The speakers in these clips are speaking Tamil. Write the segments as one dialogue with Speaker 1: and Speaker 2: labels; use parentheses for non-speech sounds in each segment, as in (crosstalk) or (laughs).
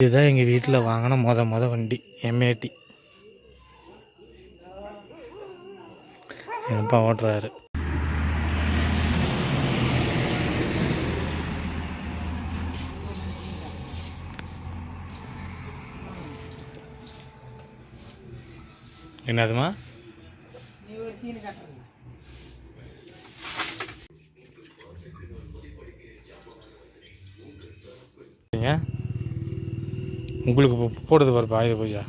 Speaker 1: இதுதான் எங்கள் வீட்டில் வாங்கின மொத மொத வண்டி எம்ஏடி எங்கள் அப்பா ஓட்டுறாரு. என்னதுமா ஏன் உங்களுக்கு போ- போடுது பாரு ஆயுத பூஜா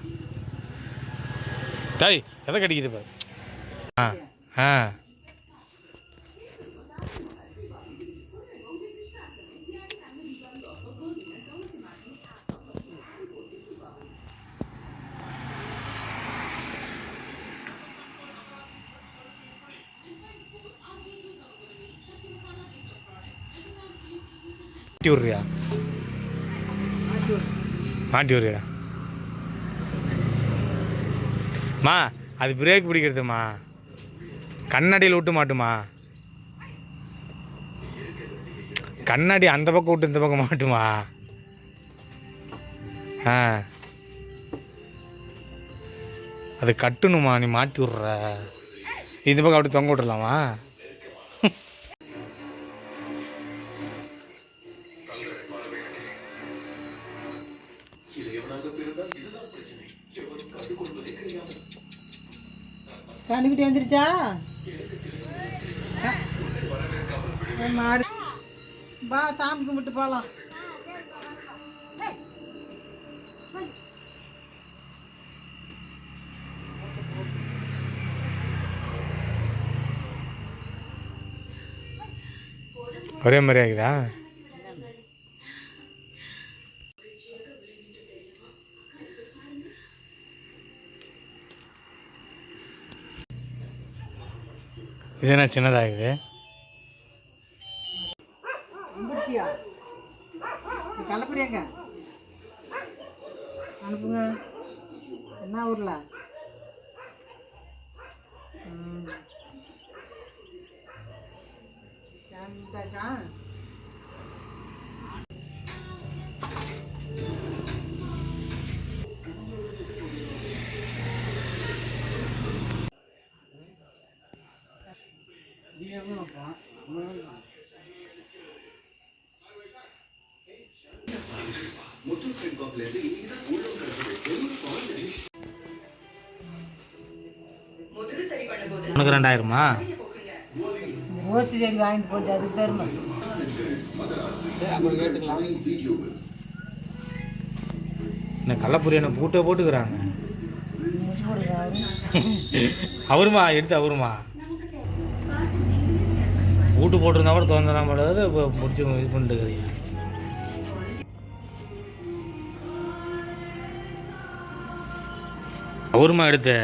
Speaker 1: டாய் எதை கடிக்குது பாரு? ஆ ஆ. விடுறியா? மாட்டி விட்றியா மா அது பிரேக் பிடிக்கிறதுமா. கண்ணாடியில் விட்டு மாட்டுமா. கண்ணாடி அந்த பக்கம் விட்டு இந்த பக்கம் மாட்டுமா. ஆ. அது கட்டணுமா நீ மாட்டி விட்ற. இந்த பக்கம் அப்படி தொங்க விட்டுடலாமா
Speaker 2: கண்டுக்கிட்டு வந்துருச்சா மாடு. பா சாமி கும்பிட்டு போகலாம்
Speaker 1: ஒரே மாதிரி ஆகுதா இது என்ன சின்னதாகுது
Speaker 2: கும்பிட்டியா கலப்படியாங்க அனுப்புங்க என்ன ஊரில்
Speaker 1: உனக்கு ரெண்டாயிரமா?
Speaker 2: ரோசி செடி வாங்கிட்டு போச்சு அதுக்கு தருமா
Speaker 1: இந்த கள்ளப்புரி என்ன பூட்டை போட்டுக்கிறாங்க. அவருமா? எடுத்து அவருமா? பூட்டு போட்டிருந்தா கூட திறந்துடாம படாது இப்போ முடிச்சு இது பண்ணிட்டுக்கிறீங்க அவருமா எடுத்து?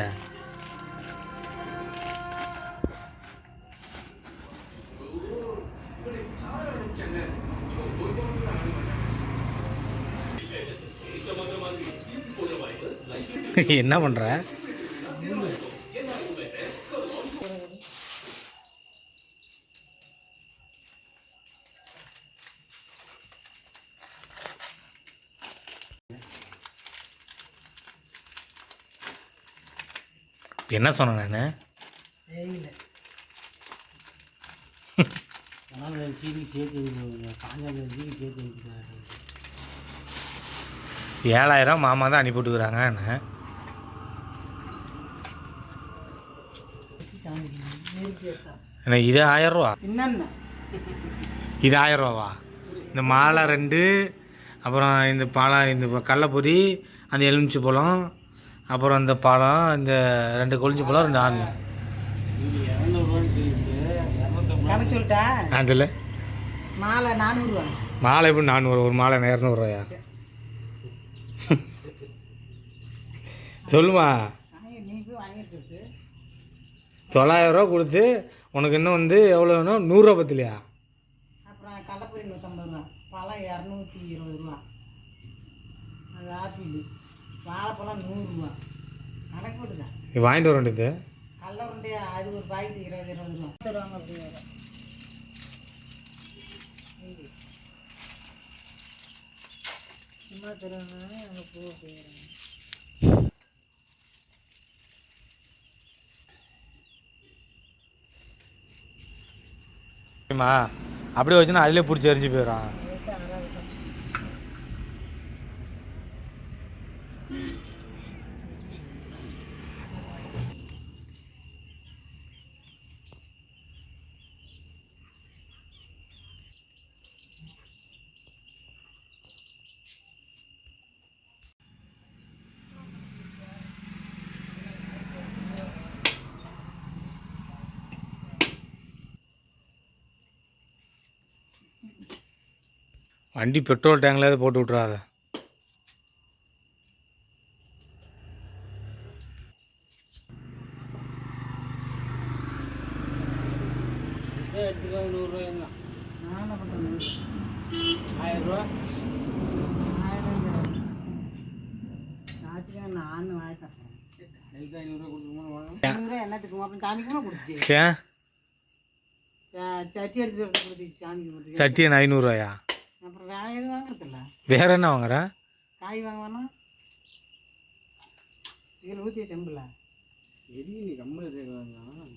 Speaker 1: (laughs) என்ன பண்ணுற என்ன சொன்னேன் நான்? (laughs) ஏழாயிரம் மாமா தான் அனுப்பி விட்டுக்கிறாங்க என்ன? என்ன இது
Speaker 2: என்னென்ன?
Speaker 1: இது ஆயிரம் ரூபாவா இந்த மாலை ரெண்டு அப்புறம் இந்த பழம் இந்த கடலப்பொரி அந்த எலுமிச்சை பழம் அப்புறம் இந்த பழம் இந்த ரெண்டு கொழிஞ்சு பழம் ரெண்டு ஆண். அதில்?
Speaker 2: மாலை நானூறுவா.
Speaker 1: மாலை எப்படி நானூறு ஒரு மாலை இரநூறுவாயா? சொல்லுமா. ரூபா கொடுத்து உனக்கு இன்னும் வந்து எவ்வளோ வேணும்? நூறுரூவா பத்திலையா?
Speaker 2: அப்புறம் கடலப்பொரி நூற்றம்பது ரூபா. பழம் இரநூத்தி இருபது ரூபா. அது ஆப்பிள். வாழைப்பழம் நூறுரூவா. கணக்கு போட்டுதான்
Speaker 1: வாங்கிட்டு வர வேண்டியது?
Speaker 2: கடல உருண்டையா அது ஒரு பாக்கெட் இருபது இருபது ரூபா. தருவாங்க அப்படி வேறு. பார்க்குறவங்க அங்கே போக போயிடுறாங்க
Speaker 1: அப்படியே வச்சுன்னா அதிலே பிடிச்சி எரிஞ்சு போயிடும். வண்டி பெட்ரோல் டேங்க்ல போட்டு விட்றாத
Speaker 3: எடுத்துக்கோ நூறுரூவாய்ங்க.
Speaker 2: நான் என்ன பண்ணுறது
Speaker 3: ஆயிரம் ரூபா
Speaker 2: ஆச்சுக்கா நான் வாங்கிட்டேன்
Speaker 3: கைக்கு ஐநூறுரூவா கொடுத்துருமா
Speaker 2: ஐநூறுரூவா என்னத்துக்கு அப்புறம் சாமிக்குமா கொடுத்துச்சு
Speaker 1: ஏன்
Speaker 2: சட்டி கொடுத்துச்சு சாமிக்கு கொடுத்துச்சு
Speaker 1: சட்டி ஐநூறுரூவாயா?
Speaker 2: அப்புறம் வேற எதுவும் வாங்குறதில்ல.
Speaker 1: வேற என்ன வாங்குற?
Speaker 2: காய் வாங்குவானா? இதில் ஊற்றி செம்பில்.
Speaker 3: எரி நீ கம்மல் சேர்க்கலாம்